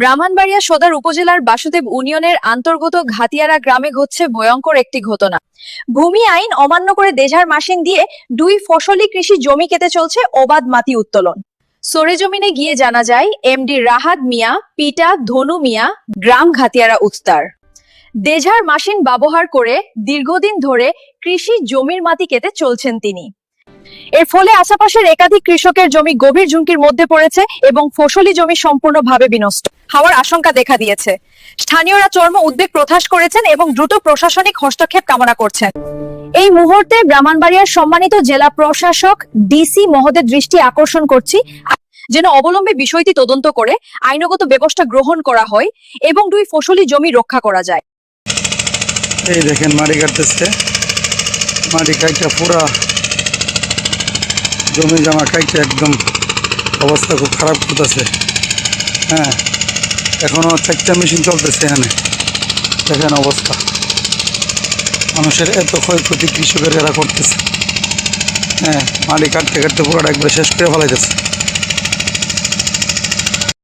ব্রাহ্মণবাড়িয়া সদর উপজেলার বাসুদেব ইউনিয়নের অন্তর্গত ঘাতিয়ারা গ্রামে ঘটছে ভয়ঙ্কর একটি ঘটনা। ভূমি আইন অমান্য করে দেঝার মাসিন দিয়ে দুই ফসলি কৃষি জমি কেটে চলছে অবাধ মাটি উত্তোলন। সরেজমিনে গিয়ে জানা যায়, এমডি রাহাদ মিয়া পিটা ধনু মিয়া, গ্রাম ঘাতিয়ারা উস্তার দেঝার মাসিন ব্যবহার করে দীর্ঘদিন ধরে কৃষি জমির মাটি কেটে চলছেন তিনি। এর ফলে আশেপাশের একাধিক কৃষকের জমি গভীর ঝুঁকির মধ্যে পড়েছে এবং ফসলি জমি সম্পূর্ণভাবে বিনষ্ট। হওয়ার আশঙ্কা দেখা দিয়েছে। স্থানীয়রা চর্ম উদ্বেগ প্রকাশ করেছেন এবং দ্রুত প্রশাসনিক হস্তক্ষেপ কামনা করছেন। এই মুহূর্তে ব্রাহ্মণবাড়িয়ার সম্মানিত জেলা প্রশাসক ডিসি মহোদয় দৃষ্টি আকর্ষণ করছি। যেন অবলম্বে বিষয়টি তদন্ত করে আইনগত ব্যবস্থা গ্রহণ করা হয় এবং দুই ফসলি জমি রক্ষা করা যায়। এই দেখেন মাটি কাটতেছে। মাটি কাইটা পুরা জমি জমা খাইতে একদম অবস্থা খুব খারাপ করতেছে। হ্যাঁ এখনও চারটা মেশিন চলতেছে এখানে। দেখেন অবস্থা। মানুষের এত ক্ষয়ক্ষতি কৃষকের এরা করতেছে। হ্যাঁ মাটি কাটতে কাটতে পুরোটা একবার শেষ করে ফেলাইতেছে।